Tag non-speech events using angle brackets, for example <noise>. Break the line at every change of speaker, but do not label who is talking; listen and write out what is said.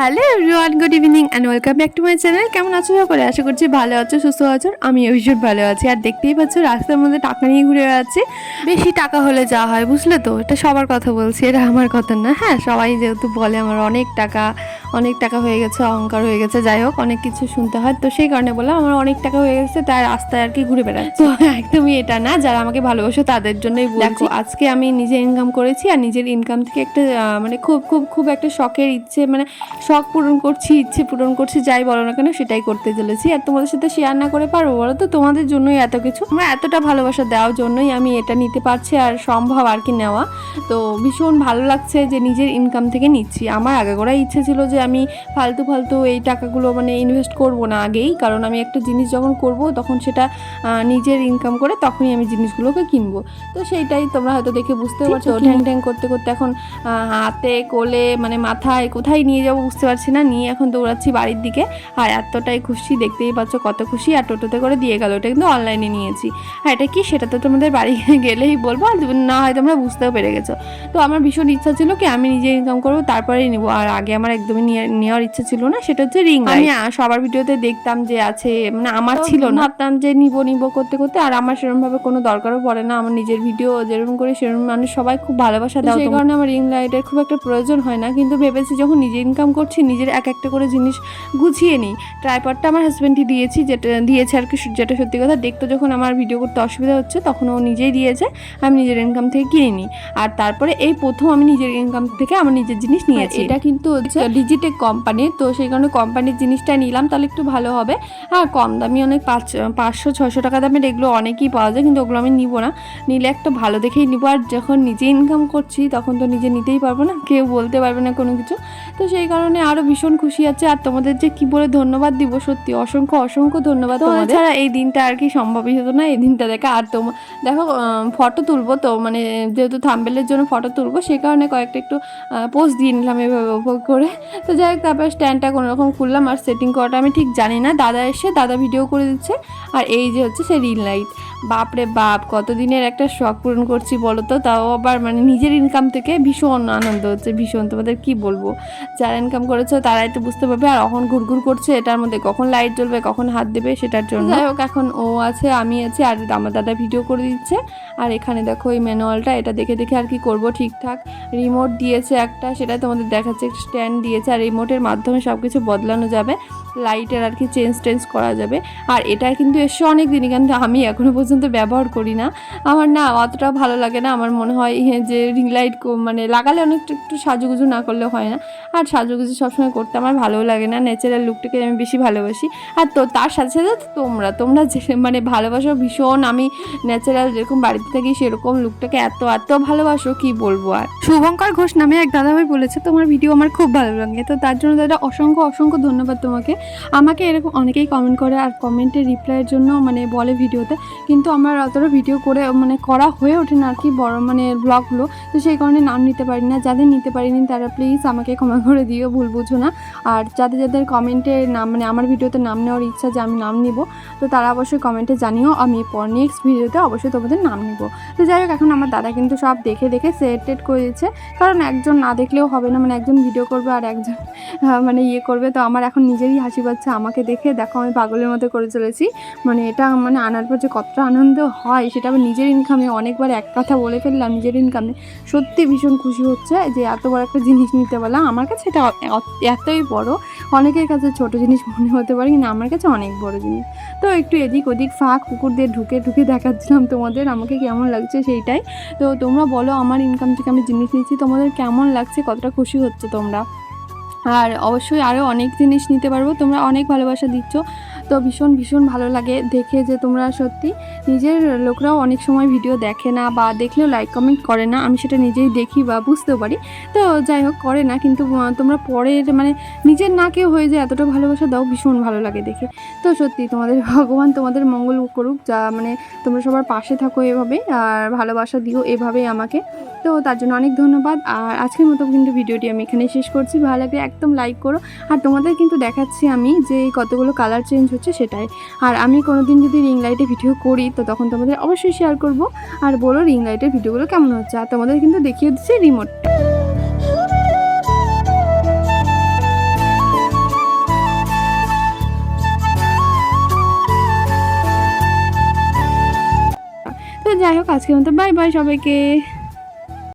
Hello everyone good evening and welcome back to my channel কেমন আছো সকলে? আশা করছি ভালো আছো, সুস্থ আছো। আমিও ভীষণ ভালো আছি। আর দেখতেই পাচ্ছ, রাস্তার মধ্যে টাকা নিয়ে ঘুরে বেড়াচ্ছি। বেশি টাকা হলে যা হয়, বুঝলে তো? এটা সবার কথা বলছি, এটা আমার কথা না। হ্যাঁ সবাই যেহেতু বলে আমার অনেক টাকা অনেক টাকা হয়ে গেছে, অহংকার হয়ে গেছে, যাই হোক, অনেক কিছু শুনতে হয়। তো সেই কারণে বললাম, আমার অনেক টাকা হয়ে গেছে, তাই রাস্তায় আর কি ঘুরে বেড়াচ্ছি। তো একদমই এটা না, যারা আমাকে ভালোবাসো তাদের জন্যই বলছি। আজকে আমি নিজে ইনকাম করেছি, আর নিজের ইনকাম থেকে একটা মানে খুব খুব খুব একটা শখের ইচ্ছে মানে শখ পূরণ করছি ইচ্ছে পূরণ করছি যাই বলো না কেন সেটাই করতে চলেছি। আর তোমাদের সাথে শেয়ার না করে পারব বলো তো? তোমাদের জন্যই এত কিছু। আমরা এতটা ভালোবাসা দেওয়ার জন্যই আমি এটা নিতে পারছি আর সম্ভব আর কি নেওয়া। তো ভীষণ ভালো লাগছে যে নিজের ইনকাম থেকে নিচ্ছি। আমার আগে করাই ইচ্ছে ছিল যে আমি ফালতু ফালতু এই টাকাগুলো মানে ইনভেস্ট করব না আগেই। কারণ আমি একটা জিনিস যখন করব তখন সেটা নিজের ইনকাম করে তখনই আমি জিনিসগুলোকে কিনবো। তো সেইটাই তোমরা হয়তো দেখে বুঝতে পারছ। ঠ্যাং ঠ্যাং করতে করতে এখন হাতে কোলে মানে মাথায় কোথায় নিয়ে যাব বুঝতে পারছি না নিয়ে এখন দৌড়াচ্ছি বাড়ির দিকে। আর এতটাই খুশি দেখতেই পাচ্ছ কত খুশি। আর টোটোতে করে দিয়ে গেল এটা কিন্তু অনলাইনে নিয়েছি। আর এটা কি? সেটা তো তোমাদের বাড়ি <laughs> গেলেই বলব। আর না হয় তোমরা বুঝতেও পেরে গেছো। তো আমার ভীষণ ইচ্ছা ছিল কি আমি নিজে ইনকাম করব তারপরেই নিবো। আর আগে আমার একদমই নেওয়ার ইচ্ছা ছিল না সেটা হচ্ছে রিং আমি সবার ভিডিওতে দেখতাম যে আছে মানে আমার ছিল না। ভাবতাম যে নিবো নিবো করতে করতে আর আমার সেরকম ভাবে কোনো দরকারও পড়ে না। আমার নিজের ভিডিও যেরকম করে সেরকম মানুষ সবাই খুব ভালোবাসা দেয় সেই কারণে আমার রিং লাইটের খুব একটা প্রয়োজন হয় না। কিন্তু ভেবেছি যখন নিজে ইনকাম করছি নিজের এক একটা করে জিনিস গুছিয়ে নিই। ট্রাইপডটা আমার হাজব্যান্ডই দিয়েছি যেটা দিয়েছে আর কি যেটা সত্যি কথা দেখতে যখন আমার ভিডিও করতে অসুবিধা হচ্ছে তখন ও নিজেই দিয়েছে আমি নিজের ইনকাম থেকে কিনে নিই। আর তারপরে এই প্রথম আমি নিজের ইনকাম থেকে আমার নিজের জিনিস নিয়েছি। এটা কিন্তু হচ্ছে ডিজিটেক কোম্পানির তো সেই কারণে কোম্পানির জিনিসটা নিলাম তাহলে একটু ভালো হবে। হ্যাঁ কম দামি অনেক পাঁচ পাঁচশো ছশো টাকা দামের এগুলো অনেকই পাওয়া যায় কিন্তু ওগুলো আমি নিব না। নিলে একটা ভালো দেখেই নিবো আর যখন নিজে ইনকাম করছি তখন তো নিজে নিতেই পারব না কেউ বলতে পারবে না কোনো কিছু। তো সেই কারণে আরও ভীষণ খুশি আছে। আর তোমাদের যে কি বলে ধন্যবাদ দিব সত্যি অসংখ্য অসংখ্য ধন্যবাদ তোমাদের। ছাড়া এই দিনটা আর কি সম্ভবই হতো না এই দিনটা দেখা। আর তোমার দেখো ফটো তুলবো তো মানে যেহেতু থাম্বেলের জন্য ফটো তুলবো সে কারণে কয়েকটা একটু পোস্ট দিয়ে নিলাম এভাবে উপভোগ করে। তো যাই হোক তারপর স্ট্যান্ডটা কোনো রকম খুললাম আর সেটিং করাটা আমি ঠিক জানি না। দাদা এসে দাদা ভিডিও করে দিচ্ছে। আর এই যে হচ্ছে সে রিল লাইট বাপরে বাপ, কতদিনের একটা শখ পূরণ করছি বলো তো তাও আবার মানে নিজের ইনকাম থেকে ভীষণ আনন্দ হচ্ছে, ভীষণ। তোমাদের কি বলব? যারা ইনকাম করেছ তারাই তো বুঝতে পারবে, আর এখন ঘুরঘুর করছে এটার মধ্যে কখন লাইট জ্বলবে, কখন হাত দেবে সেটার জন্য। যাই হোক, এখন ও আছে, আমি আছি, আর আমার দাদা ভিডিও করে দিচ্ছে। আর এখানে দেখো এই ম্যানুয়ালটা এটা দেখে দেখে আর কি করব ঠিকঠাক। রিমোট দিয়েছে একটা সেটা তোমাদের দেখাচ্ছে স্ট্যান্ড দিয়েছে, আর রিমোটের মাধ্যমে সব কিছু বদলানো যাবে। লাইটের আর কি চেঞ্জ টেঞ্জ করা যাবে। আর এটা কিন্তু এসে অনেক দিনই, কিন্তু আমি এখনও পর্যন্ত ব্যবহার করি না। আমার না অতটা ভালো লাগে না। আমার মনে হয় ইয়ে যে রিং লাইট মানে লাগালে অনেকটা একটু সাজুগুজু না করলে হয় না। আর সাজুগুজু সবসময় করতে আমার ভালোও লাগে না। ন্যাচারাল লুকটাকে আমি বেশি ভালোবাসি। আর তো তার সাথে সাথে তোমরা তোমরা যে মানে ভালোবাসো ভীষণ। আমি ন্যাচারাল যেরকম বাড়িতে থাকি সেরকম লুকটাকে এত এত ভালোবাসো, কি বলব আর? শুভঙ্কর ঘোষ নামে এক দাদাভাই বলেছে, তোমার ভিডিও আমার খুব ভালো লাগে। তো তার জন্য দাদা অসংখ্য অসংখ্য ধন্যবাদ তোমাকে। আমাকে এরকম অনেকেই কমেন্ট করে আর কমেন্টের রিপ্লাইয়ের জন্য মানে বলে ভিডিওতে। কিন্তু আমার অতটা ভিডিও করে মানে করা হয়ে ওঠে না আর কি বড় মানে ব্লগগুলো তো সেই কারণে নাম নিতে পারি না যাদের নিতে পারিনি তারা প্লিজ আমাকে ক্ষমা করে দিও, ভুল বুঝো না। আর যাদের যাদের কমেন্টে নাম মানে আমার ভিডিওতে নাম নেওয়ার ইচ্ছা যে আমি নাম নিব, তো তারা অবশ্যই কমেন্টে জানিও, আমি পর নেক্সট ভিডিওতে অবশ্যই তোমাদের নাম নিব। তো যাই হোক, এখন আমার দাদা কিন্তু সব দেখে দেখে সেট টেট করে দিচ্ছে। কারণ একজন না দেখলেও হবে না মানে একজন ভিডিও করবে আর একজন মানে ইয়ে করবে। তো আমার এখন নিজেরই হাসি পাচ্ছে, আমাকে দেখে দেখো আমি পাগলের মতো করে চলেছি। মানে এটা মানে আনার পর যে কতটা আনন্দ হয়, সেটা আমি নিজের ইনকামে অনেকবার এক কথা বলে ফেললাম নিজের ইনকামে সত্যি ভীষণ খুশি হচ্ছে যে এত বড় একটা জিনিস নিতে পারলাম। আমার কাছে এটা এতই বড়। অনেকের কাছে ছোট জিনিস মনে হতে পারে কিন্তু আমার কাছে অনেক বড় জিনিস। তো একটু এদিক ওদিক ফাঁক পুকুর দিয়ে ঢুকে ঢুকে দেখাচ্ছিলাম তোমাদের, আমাকে কেমন লাগছে সেইটাই। তো তোমরা বলো আমার ইনকাম থেকে আমি জিনিস নিচ্ছি, তোমাদের কেমন লাগছে, কতটা খুশি হচ্ছে তোমরা? আর অবশ্যই আরও অনেক জিনিস নিতে পারব। তোমরা অনেক ভালোবাসা দিচ্ছ। তো ভীষণ ভীষণ ভালো লাগে দেখে যে তোমরা সত্যি নিজের লোকরাও অনেক সময় ভিডিও দেখে না বা দেখলেও লাইক কমেন্ট করে না। আমি সেটা নিজেই দেখি বা বুঝতেও পারি। তো যাই হোক, করে না। কিন্তু তোমরা পরের মানে নিজের না কেউ হয়ে যে এতটা ভালোবাসা দাও, ভীষণ ভালো লাগে দেখে। তো সত্যি তোমাদের <laughs> ভগবান তোমাদের মঙ্গল করুক। যা মানে তোমরা সবার পাশে থাকো এভাবে, আর ভালোবাসা দিও এভাবেই আমাকে। তো তার জন্য অনেক ধন্যবাদ। আর আজকের মতো কিন্তু ভিডিওটি আমি এখানে শেষ করছি। ভালো লাগলে একদম লাইক করো। আর তোমাদের কিন্তু দেখাচ্ছি আমি যে কতগুলো কালার চেঞ্জ হচ্ছে সেটাই। আর আমি কোনোদিন যদি রিং লাইটে ভিডিও করি, তো তখন তোমাদের অবশ্যই শেয়ার করব। আর বলো রিং লাইটের ভিডিওগুলো কেমন হচ্ছে? আর তোমাদের কিন্তু দেখিয়ে দিচ্ছি রিমোট তো যাই হোক, আজকের মতো বাই বাই সবাইকে।